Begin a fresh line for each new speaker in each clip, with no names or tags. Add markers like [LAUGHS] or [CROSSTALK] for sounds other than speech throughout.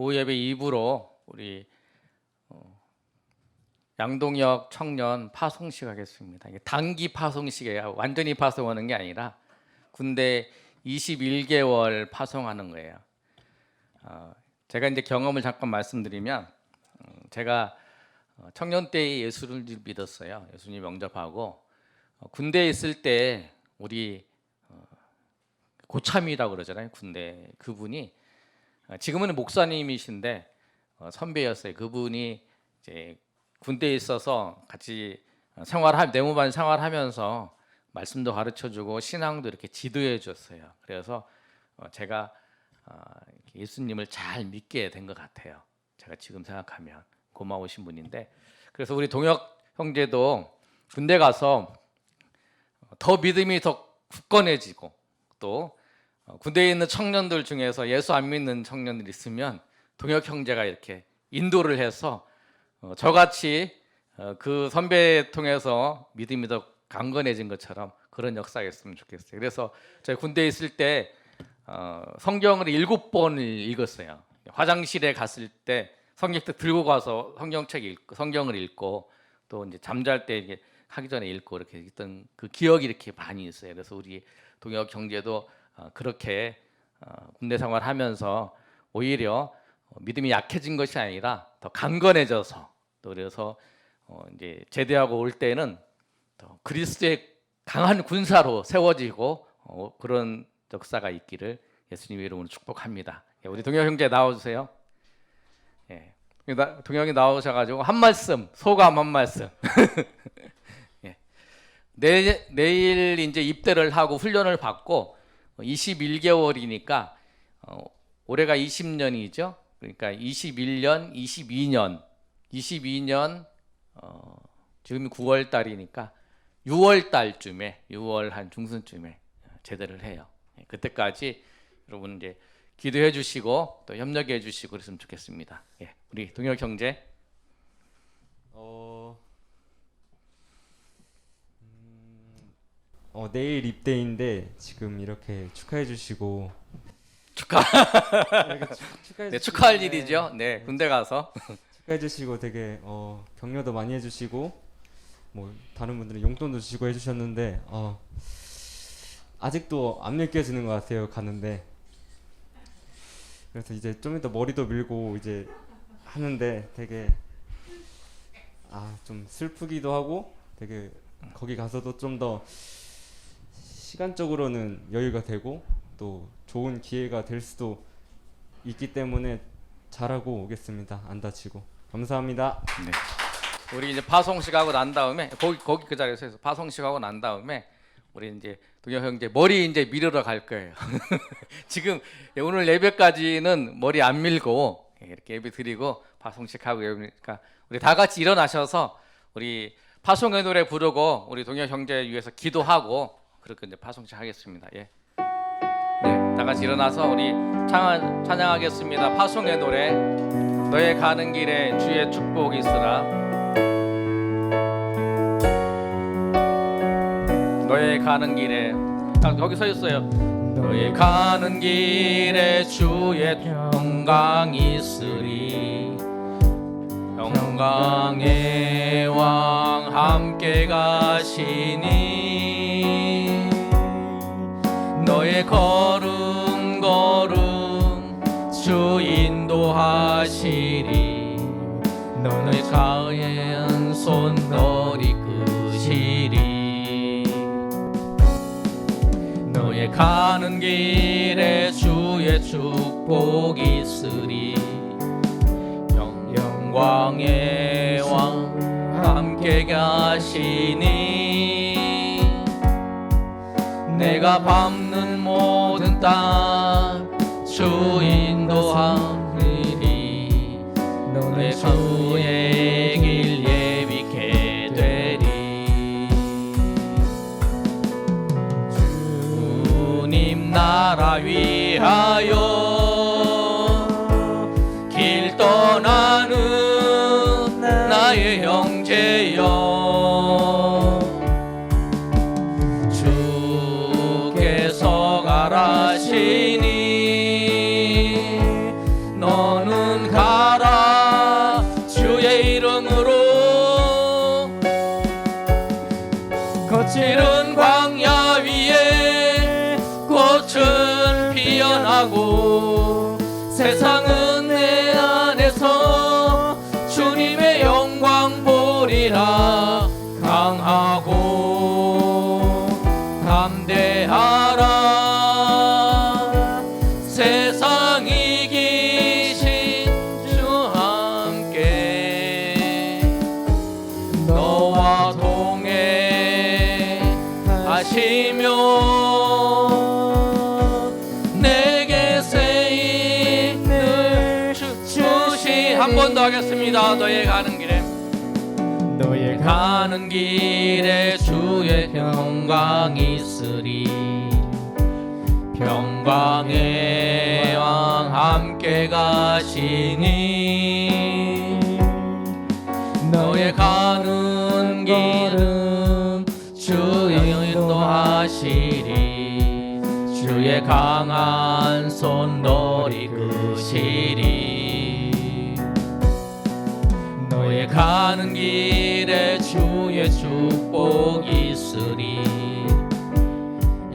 오후 예배 2부로 우리 어, 양동역 청년 파송식 하겠습니다. 단기 파송식이에요. 완전히 파송하는 게 아니라 군대 21개월 파송하는 거예요. 어, 제가 이제 경험을 잠깐 말씀드리면 음, 제가 어, 청년 때 예수를 믿었어요. 예수님 영접하고 어, 군대에 있을 때 우리 어, 고참이라고 그러잖아요. 군대 그분이 어, 지금은 목사님이신데 어, 선배였어요. 그분이 이제 군대에 있어서 같이 어, 생활할 내무반 생활하면서 말씀도 가르쳐 주고 신앙도 이렇게 지도해 줬어요. 그래서 어, 제가 어, 예수님을 잘 믿게 된 것 같아요. 제가 지금 생각하면 고마우신 분인데 그래서 우리 동혁 형제도 군대 가서 어, 더 믿음이 더 굳건해지고 또 어, 군대에 있는 청년들 중에서 예수 안 믿는 청년들 있으면 동혁 형제가 이렇게 인도를 해서 어, 저같이 어, 그 선배 통해서 믿음이 더 강건해진 것처럼 그런 역사가 있으면 좋겠어요. 그래서 저희 군대에 있을 때 어, 성경을 일곱 번을 읽었어요. 화장실에 갔을 때 성경책 들고 가서 성경책 읽고 성경을 읽고 또 이제 잠잘 때 하기 전에 읽고 이렇게 있던 그 기억이 이렇게 많이 있어요. 그래서 우리 동혁 형제도 어, 그렇게 어, 군대 생활하면서 오히려 어, 믿음이 약해진 것이 아니라 더 강건해져서 또 그래서 어, 이제 제대하고 올 때는 더 그리스도의 강한 군사로 세워지고 어, 그런 역사가 있기를 예수님의 이름으로 축복합니다. 예, 우리 동혁 형제 나와주세요. 예, 나- 동혁이 나오셔가지고 한 말씀 소감 한 말씀. [LAUGHS] 예. 내, 내일 이제 입대를 하고 훈련을 받고 21개월이니까 어, 올해가 20년이죠. 그러니까 21년, 22년, 22년 어, 지금이 9월 달이니까 6월 달쯤에 6월 한 중순쯤에 제대를 해요. 예, 그때까지 여러분 이제 기도해 주시고 또 협력해 주시고 그랬으면 좋겠습니다. 예, 우리 동혁 형제
어, 음, 어 내일 입대인데 지금 이렇게 축하해 주시고.
축하.
이렇게 축- 축하해
네,
주시고,
축하할
네,
일이죠. 네, 군대 가서.
축하해 주시고 되게 어, 격려도 많이 해 주시고 뭐 다른 분들은 용돈도 주시고 해 주셨는데 어, 아직도 안 느껴지는 것 같아요 가는데. 그래서 이제 좀 이따 머리도 밀고 이제 하는데 되게 아 좀 슬프기도 하고 되게 거기 가서도 좀 더 시간적으로는 여유가 되고 또 좋은 기회가 될 수도 있기 때문에 잘하고 오겠습니다. 안 다치고 감사합니다.
네. 우리 이제 파송식 하고 난 다음에 거기 거기 그 자리에서 해서 파송식 하고 난 다음에 우리 이제 동혁 형제 머리 이제 밀으러 갈 거예요. [LAUGHS] 지금 오늘 예배까지는 머리 안 밀고 이렇게 예배 드리고 파송식 하고 그러니까 우리 다 같이 일어나셔서 우리 파송의 노래 부르고 우리 동혁 형제 위해서 기도하고 그렇게 이제 파송식 하겠습니다. 예. 네, 다 같이 일어나서 우리 찬양, 찬양하겠습니다. 파송의 노래 너의 가는 길에 주의 축복이 있으라 너의 가는 길에 딱 거기 서 있어요 너의 가는 길에 주의 영광이 있으리 영광의 왕 함께 가시니 너의 걸음 걸음 주 인도하시리. 너의 가연 손 너리 끄시리. 너의 가는 길에 주의 축복이 있으리. 영- 영광의 왕 함께 가시니. 내가 밟는 모든 땅 주 인도하리니 너의 주의 길 예비케 되리. 주님 나라 위하여 보리라 강하고 담대하라. 세상 이기신 주 함께 너와 동행하시며 내게 세임을 주시 한번더 하겠습니다. 너의 가는 길에
너의
가는 길에 주의 평강이 있으리. 평강의 왕 함께 가시니. 너의 가는 길은 주의 인도하시리. 주의 강한 손 너리 그시리. 너의 가는 길에 주의 축복이 있으리.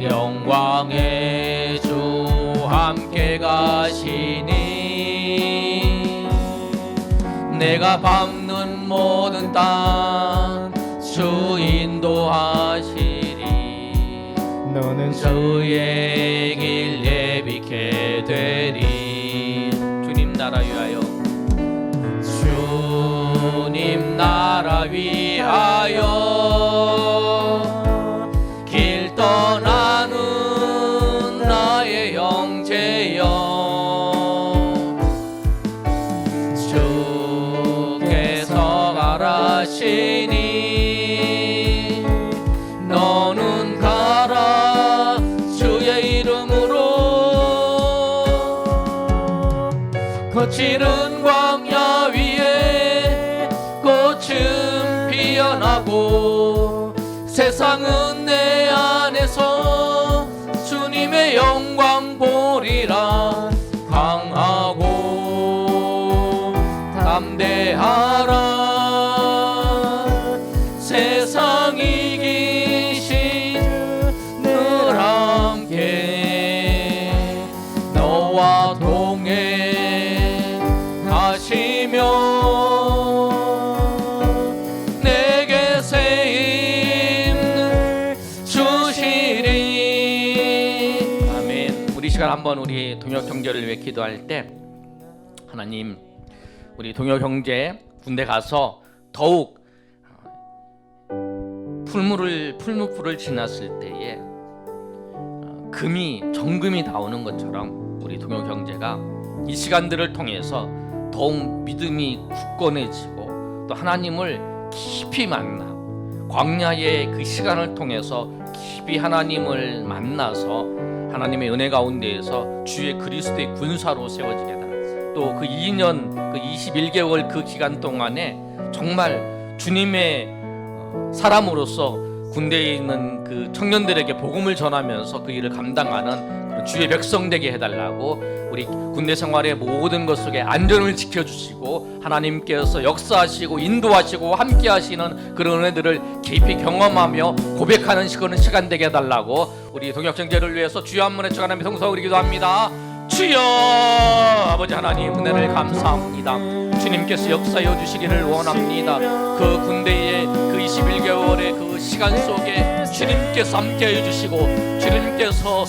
영광의 주 함께 가시니. 내가 밟는 모든 땅 주 인도하시리.
너는
주의 길 예비케 되리 나라 위하여 길 떠나는 나의 형제여 주께서 가라시니 너는 가라 주의 이름으로 거칠은 광야 세상은 내 안에서 주님의 영광 보리라 강하고 담대하라. 세상 이 기 한번 우리 동역 형제를 위해 기도할 때 하나님 우리 동역 형제 군대 가서 더욱 어, 풀무를 풀무불을 지났을 때에 어, 금이 정금이 나오는 것처럼 우리 동역 형제가 이 시간들을 통해서 더욱 믿음이 굳건해지고 또 하나님을 깊이 만나 광야의 그 시간을 통해서 깊이 하나님을 만나서 하나님의 은혜 가운데에서 주의 그리스도의 군사로 세워지게 달라. 또그 2년 그 21개월 그 기간 동안에 정말 주님의 어, 사람으로서 군대에 있는 그 청년들에게 복음을 전하면서 그 일을 감당하는 주의 백성 되게 해달라고 우리 군대 생활의 모든 것 속에 안전을 지켜주시고 하나님께서 역사하시고 인도하시고 함께하시는 그런 은혜들을 깊이 경험하며 고백하는 시간은 시간 되게 해달라고 우리 동역정제를 위해서 주여 한 번에 축하하며 성사우리 기도합니다. 주여 아버지 하나님 은혜를 감사합니다. 주님께서 역사여 주시기를 원합니다. 그 군대의 그 21개월의 그 시간 속에 주님께서 함께해 주시고 주님께서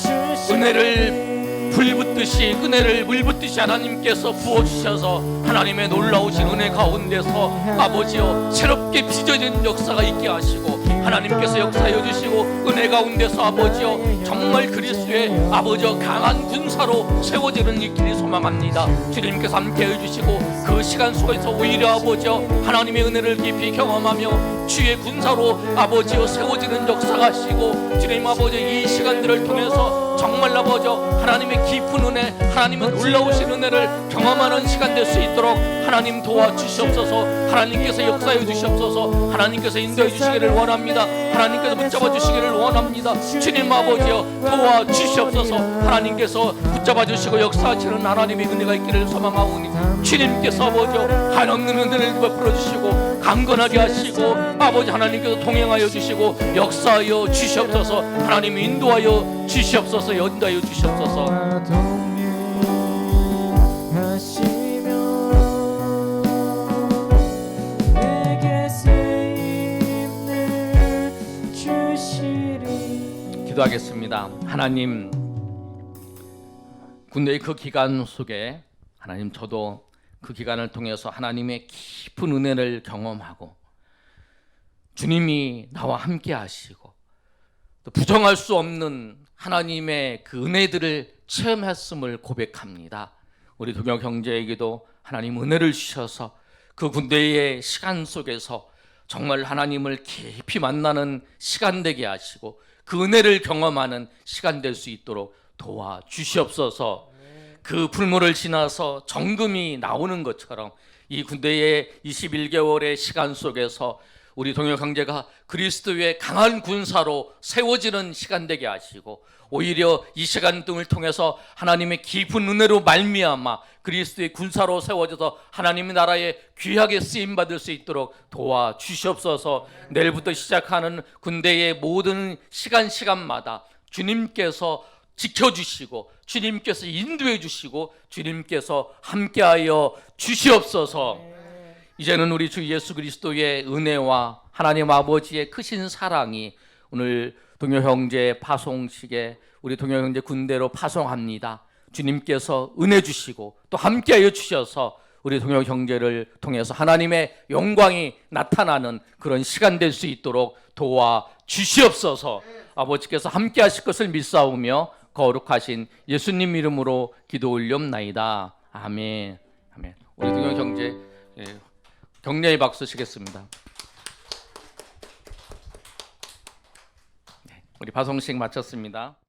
은혜를 불 붓듯이 은혜를 물 붓듯이 하나님께서 부어 주셔서 하나님의 놀라우신 은혜 가운데서 아버지여 새롭게 빚어진 역사가 있게 하시고 하나님께서 역사해 주시고 은혜 가운데서 아버지여 정말 그리스도의 아버지여 강한 군사로 세워지는 이 길이 소망합니다. 주님께서 함께 해 주시고 그 시간 속에서 오히려 아버지여 하나님의 은혜를 깊이 경험하며 주의 군사로 아버지여 세워지는 역사가 하시고 주님 아버지 이 시간들을 통해서 정말 아버지 하나님의 깊은 은혜 하나님의 놀라우신 은혜를 경험하는 시간 될 수 있도록 하나님 도와주시옵소서. 하나님께서 역사해 주시옵소서. 하나님께서 인도해 주시기를 원합니다. 하나님께서 붙잡아 주시기를 원합니다. 주님 아버지여 도와주시옵소서. 하나님께서 붙잡아 주시고 역사하시는 하나님의 은혜가 있기를 소망하오니 주님께서 아버지여 한없는 은혜를 베풀어 주시고 강건하게 하시고 아버지 하나님께서 동행하여 주시고 역사하여 주시옵소서. 하나님 인도하여 주시옵소서. 인도하여 주시옵소서. 기도하겠습니다. 하나님 군대의 그 기간 속에 하나님 저도 그 기간을 통해서 하나님의 깊은 은혜를 경험하고 주님이 나와 함께 하시고 또 부정할 수 없는 하나님의 그 은혜들을 체험했음을 고백합니다. 우리 동역 형제에게도 하나님 은혜를 주셔서 그 군대의 시간 속에서 정말 하나님을 깊이 만나는 시간 되게 하시고 그 은혜를 경험하는 시간 될 수 있도록 도와 주시옵소서. 그 불모를 지나서 정금이 나오는 것처럼 이 군대의 21개월의 시간 속에서 우리 동역 형제가 그리스도의 강한 군사로 세워지는 시간 되게 하시고 오히려 이 시간 등을 통해서 하나님의 깊은 은혜로 말미암아 그리스도의 군사로 세워져서 하나님의 나라에 귀하게 쓰임 받을 수 있도록 도와 주시옵소서. 내일부터 시작하는 군대의 모든 시간 시간마다 주님께서 지켜주시고 주님께서 인도해 주시고 주님께서 함께하여 주시옵소서. 이제는 우리 주 예수 그리스도의 은혜와 하나님 아버지의 크신 사랑이 오늘 동료 형제 파송식에 우리 동료 형제 군대로 파송합니다. 주님께서 은혜 주시고 또 함께하여 주셔서 우리 동료 형제를 통해서 하나님의 영광이 나타나는 그런 시간 될 수 있도록 도와 주시옵소서. 아버지께서 함께하실 것을 믿사오며 거룩하신 예수님 이름으로 기도 올렵나이다. 아멘. 아멘. 우리 동료 형제 예, 격려의 박수 치겠습니다. 네, 우리 파송식 마쳤습니다.